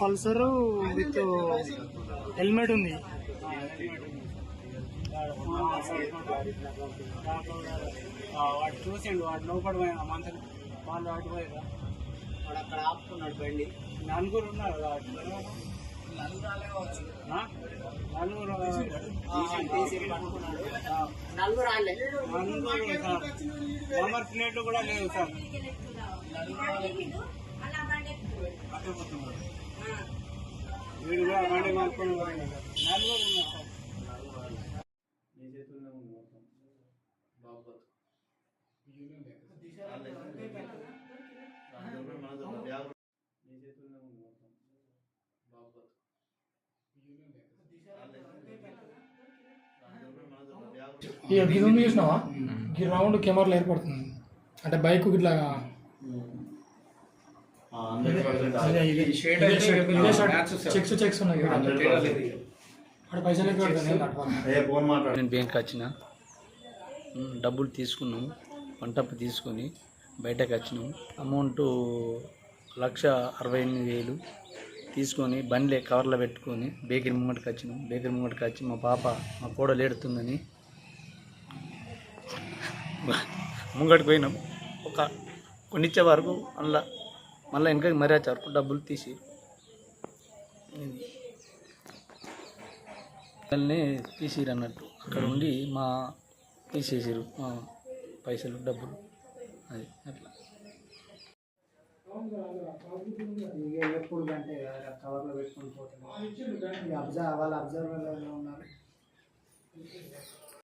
Pulsar with helmet ఉంది. వాడు చూసిండు వాడు లోపల పోయిన మంత్రి వాళ్ళు వాటి పోయారు వాడు అక్కడ ఆపుకున్నాడు బండి. నలుగురు ఉన్నారు? నలుగురు నలుగురు నెంబర్ ప్లేట్లు కూడా లేవు సార్ వీడు కూడా బండి. నలుగురు ఉన్నారు సార్ నీ చేతుల్లో ఉంది మొత్తం బాబు ఈ ఇది ఉంది చూసినావా? ఈ రౌండ్ కెమెరాలో ఏర్పడుతుంది. అంటే బైక్ ఇట్లా చెక్స్ చెక్స్ ఉన్నాయి నేను బ్యాంక్ వచ్చిన. డబ్బులు తీసుకున్నాం. పంటప్పు తీసుకొని బయటకు వచ్చినాం. అమౌంట్ లక్ష అరవై ఎనిమిది వేలు తీసుకొని బండ్లే కవర్లో పెట్టుకొని బేకరీ ముంగటికి వచ్చినాం. బేకరీ ముంగటికి వచ్చి మా పాప మా కోడలు ఏడుతుందని ముంగడికి పోయినాం. ఒక కొన్నిచ్చే వరకు అందులో మళ్ళీ వెనకకి మరీ వరకు డబ్బులు తీసి పిల్లల్ని తీసిరు అన్నట్టు. అక్కడ ఉండి మా తీసేసారు మా పైసలు డబ్బులు. అది అట్లా. ఎప్పుడు కంటే కవర్లో పెట్టుకుని పోతాను అబ్జర్వ్ అబ్జర్వర్లో ఉన్నారు.